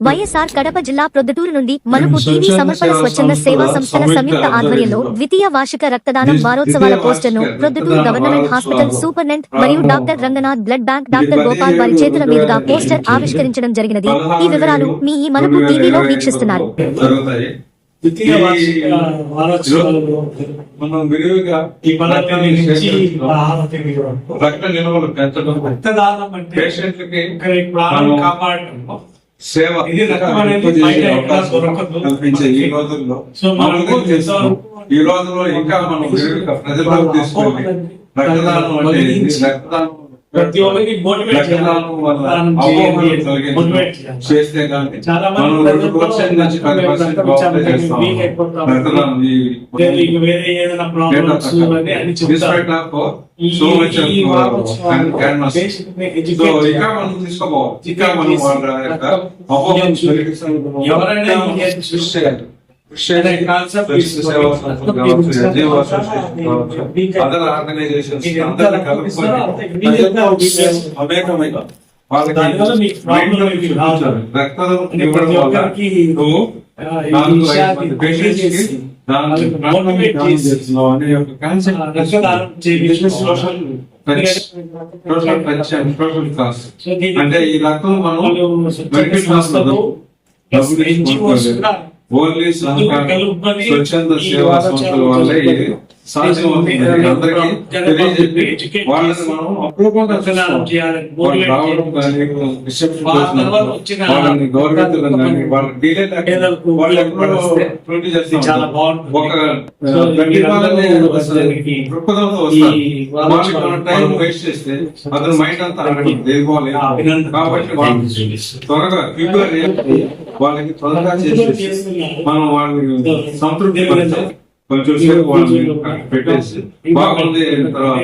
వైఎస్ఆర్ కడప జిల్లా ప్రొద్దుటూరు నుండి మలుపు టీవీ సమర్పణ స్వచ్ఛంద సేవా సంస్థల సంయుక్త ఆధ్వర్యంలో ద్వితీయ వార్షిక రక్తదానం వారోత్సవాల పోస్టర్ను ప్రొద్దుటూరు గవర్నమెంట్ హాస్పిటల్ సూపరింటెండెంట్ మరియు doctor Ranganath blood bank doctor Gopal వారి చేతుల మీదుగా పోస్టర్ ఆవిష్కరించడం జరిగినది. ఈ వివరాలు మీ ఈ మలుపు టీవీలో వీక్షిస్తున్నారు. రక్త నిల్వలు పెంచడం. రక్తదానం అంటే పేషెంట్లకి ప్రాణం కాపాడటం సేవ. కల్పించే ఈ రోజుల్లో. ఈ ఇంకా మనం ప్రజలకు తీసుకెళ్ళి రక్తదానం అంటే? రక్తదానం ప్రతి ఒక్కరికి మోటివేట్ చేస్తే వేరే ఏదైనా ప్రాబ్లమ్స్ అని చెప్తారు. సో ఇంకా. మనం ఇంకా మనం. ఎవరైనా చేయాలి. కాన్సెప్ట్ సేవా కావచ్చు, ఎన్జిఓ అసోసియేషన్ కావచ్చు, అందరినీ కలుపుకొని వాళ్ళకి. రక్తదానం అంటే ఇవ్వడం వల్ల నువ్వు ఈ నాలుగు ఐదు అంటే రక్తం మనం మెడికల్ ఓన్లీ స్వచ్ఛంద సేవా సంస్థల వల్ల చేసి, చాలా బాగుంటుంది. టైం వేస్ట్ చేస్తే అతను మైండ్ అంతా. కాబట్టి త్వరగా వాళ్ళకి త్వరగా చేసేసి మనం వాళ్ళని సంతృప్తి కొంచెం సేపు వాళ్ళని పెట్టేసి బాగుంది తర్వాత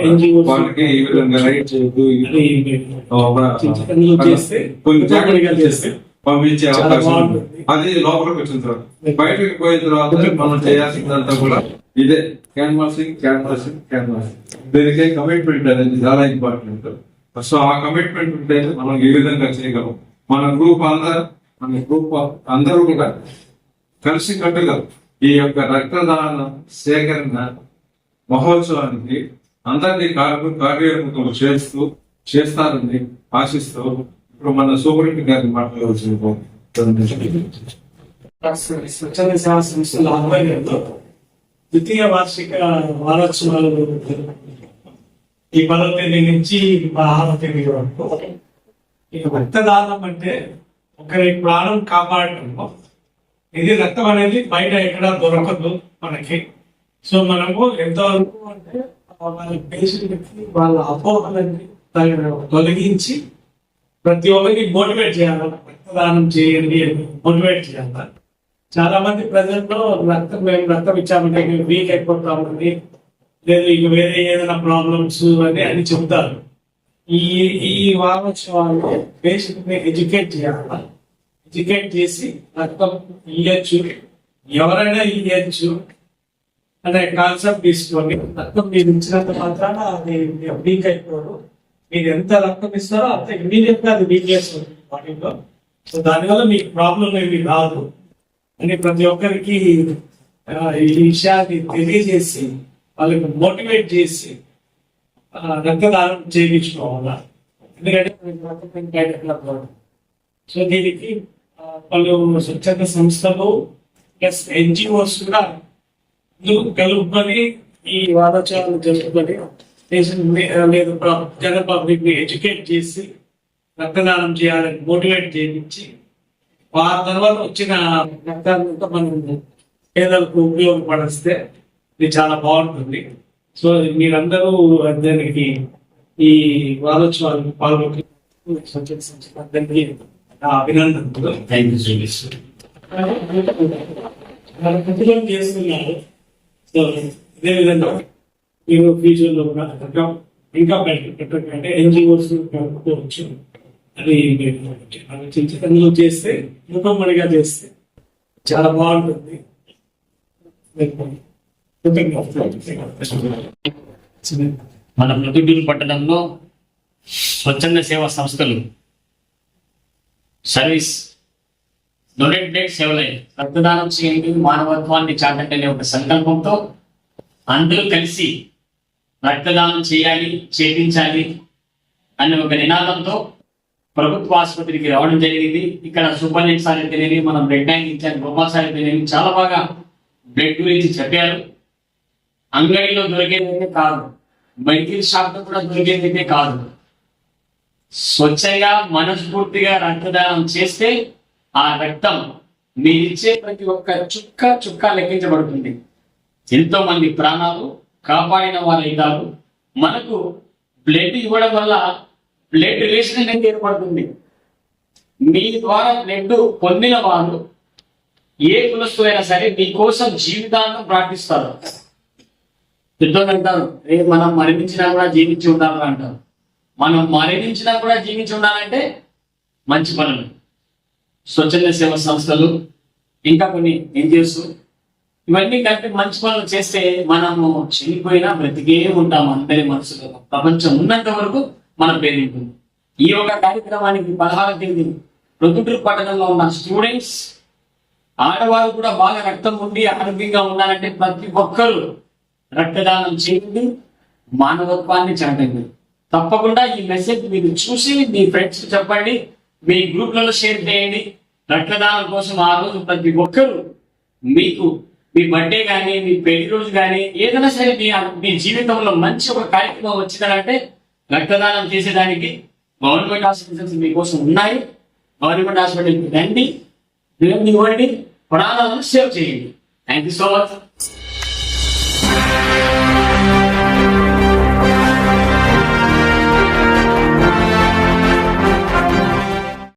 వాళ్ళకి ఈ విధంగా రైట్ చేయొద్దు ఇది చిన్న చేస్తే కొన్ని జాగ్రత్తగా చేస్తే పంపించే అవకాశం. అది లోపలికి వచ్చిన తర్వాత బయటకు పోయిన తర్వాత మనం చేయాల్సిందంతా కూడా ఇదే క్యాన్వాసింగ్ క్యాన్వాసింగ్ క్యాన్వాసింగ్ దీనికి కమిట్మెంట్ అనేది చాలా ఇంపార్టెంట్ సో ఆ కమిట్మెంట్ ఉంటే మనం ఈ విధంగా చేయగలం. మన గ్రూప్ అందరు మన గ్రూప్ అందరూ కూడా కలిసి కట్టుగా ఈ యొక్క రక్తదాన సేకరణ మహోత్సవానికి అందరినీ కార్య కార్యోన్ముఖం చేస్తూ చేస్తారని ఆశిస్తూ ఇప్పుడు మన సూపరింటెండెంట్ గారిని మాట్లాడవచ్చు స్వచ్ఛంద సేవా సంస్థల ఆధ్వర్యంలో ద్వితీయ వార్షిక వారోత్సవాలు ఈ పదవ తేదీ నుంచి పదహారవ తేదీ వరకు. ఈ రక్తదానం అంటే ఒకరి ప్రాణం కాపాడటం ఇది రక్తం అనేది బయట ఎక్కడ దొరకదు మనకి. సో మనము ఎంతవరకు అంటే వాళ్ళ పేషెంట్కి వాళ్ళ అపోహలన్నీ తొలగించి ప్రతి ఒక్కరికి మోటివేట్ చేయాలి. రక్తదానం చేయండి అని మోటివేట్ చేయాలి. చాలా మంది ప్రజల్లో రక్తం మేము రక్తం ఇచ్చామంటే మేము వీక్ అయిపోతామని లేదు ఇక వేరే ఏదైనా ప్రాబ్లమ్స్ అని అని చెప్తారు. ఈ ఈ వారోత్సవాలు పేషెంట్ని ఎడ్యుకేట్ చేయాలి. ఎడ్యుకేట్ చేసి రక్తం ఇయ్యచ్చు ఎవరైనా ఇయ్యచ్చు అనే కాన్సెప్ట్ తీసుకొని రక్తం మీరు ఇచ్చినంత మాత్రాన అది వీక్ అయిపోడు. మీరు ఎంత రక్తం ఇస్తారో అంత ఇమీడియట్గా అది వీక్ చేస్తుంది బాడీలో సో దానివల్ల మీకు ప్రాబ్లం ఏమి రాదు. అని ప్రతి ఒక్కరికి ఈ విషయాన్ని తెలియజేసి వాళ్ళకి మోటివేట్ చేసి రక్తదానం చేయించుకోవాలా. ఎందుకంటే సో దీనికి పలు స్వచ్ఛంద సంస్థలు ప్లస్ ఎన్జిఓస్ కూడా కలుపుకొని ఈ వారోత్సవాలు జరుపుకొని లేదు జన పబ్లిక్ని ఎడ్యుకేట్ చేసి రక్తదానం చేయాలని మోటివేట్ చేయించి వారి తర్వాత వచ్చిన రక్తాన్ని మనం పేదలకు ఉపయోగపడిస్తే ఇది చాలా బాగుంటుంది. సో మీరందరూ దానికి ఈ వారోత్సవాలకు పాల్గొని స్వచ్ఛంద సంస్థ అందరికీ అభినందనలు థ్యాంక్ యూ సో మచ్ మన ప్రతిభం చేస్తున్నారు. సో ఇదే విధంగా మీరు ఫ్యూచర్లో కూడా ఇంకా పెట్టకంటే ఎన్జిఓస్ కలుపుకోవచ్చు అది మీరు ఆలోచించి చేస్తే ముఖమ్మడిగా చేస్తే చాలా బాగుంటుంది. మన ప్రతిటూరు పట్టణంలో స్వచ్ఛంద సేవా సంస్థలు సర్వీస్. డొనేట్ డేట్ సేవ్ రక్తదానం చేయండి మానవత్వాన్ని చాటండి అనే ఒక సంకల్పంతో అందరూ కలిసి రక్తదానం చేయాలి చేపించాలి అనే ఒక నినాదంతో ప్రభుత్వ ఆసుపత్రికి రావడం జరిగింది. ఇక్కడ సూపరింటెండెంట్ సార్ తెలియని మనం బ్లడ్ బ్యాంక్ ఇచ్చారు గోపాల్ సార్ తెలియని చాలా బాగా బ్లడ్ గురించి చెప్పారు. అంగడిలో దొరికేదైతే కాదు మెడికల్ షాప్లో కూడా దొరికేదైతే కాదు స్వచ్ఛంగా మనస్ఫూర్తిగా రక్తదానం చేస్తే ఆ రక్తం మీరిచ్చే ప్రతి ఒక్క చుక్క చుక్క లెక్కించబడుతుంది. ఎంతో మంది ప్రాణాలు కాపాడిన వారు అవుతారు మనకు బ్లడ్ ఇవ్వడం వల్ల బ్లడ్ రిలేషన్ అనేది ఏర్పడుతుంది. మీ ద్వారా బ్లడ్ పొందిన వారు ఏ కులస్తులైనా సరే మీకోసం జీవితాంతం ప్రార్థిస్తారు. పెద్దోళ్ళు అంటారు రేపు మనం మరణించినా కూడా జీవించి ఉండాలని అంటారు. మనం మరణించినా కూడా జీవించి ఉండాలంటే మంచి పనులు. స్వచ్ఛంద సేవ సంస్థలు ఇంకా కొన్ని ఎన్జిఓస్ ఇవన్నీ కలిపి మంచి పనులు చేస్తే మనము చనిపోయినా బ్రతికే ఉంటాం అందరి మనసులో. ప్రపంచం ఉన్నంత వరకు మన పేరుంటుంది ఈ యొక్క కార్యక్రమానికి పదహారు తేదీ. ప్రొద్దుటూరు పట్టణంలో ఉన్న స్టూడెంట్స్ ఆడవారు కూడా బాగా రక్తం ఉండి ఆరోగ్యంగా ఉండాలంటే ప్రతి ఒక్కరూ రక్తదానం చేయండి మానవత్వాన్ని చాటండి. తప్పకుండా ఈ మెసేజ్ మీరు చూసి మీ ఫ్రెండ్స్ చెప్పండి మీ గ్రూప్లలో షేర్ చేయండి. రక్తదానం కోసం ఆ రోజు ప్రతి ఒక్కరూ మీకు మీ బర్త్డే కానీ మీ పెళ్ళి రోజు కానీ ఏదైనా సరే మీ మీ జీవితంలో మంచి ఒక కార్యక్రమం వచ్చిందంటే రక్తదానం చేసేదానికి గవర్నమెంట్ హాస్పిటల్స్ మీకోసం ఉన్నాయి. గవర్నమెంట్ హాస్పిటల్కి రండి దేవుని ఇవ్వండి ప్రాణాలను సేవ్ చేయండి. Thank you so much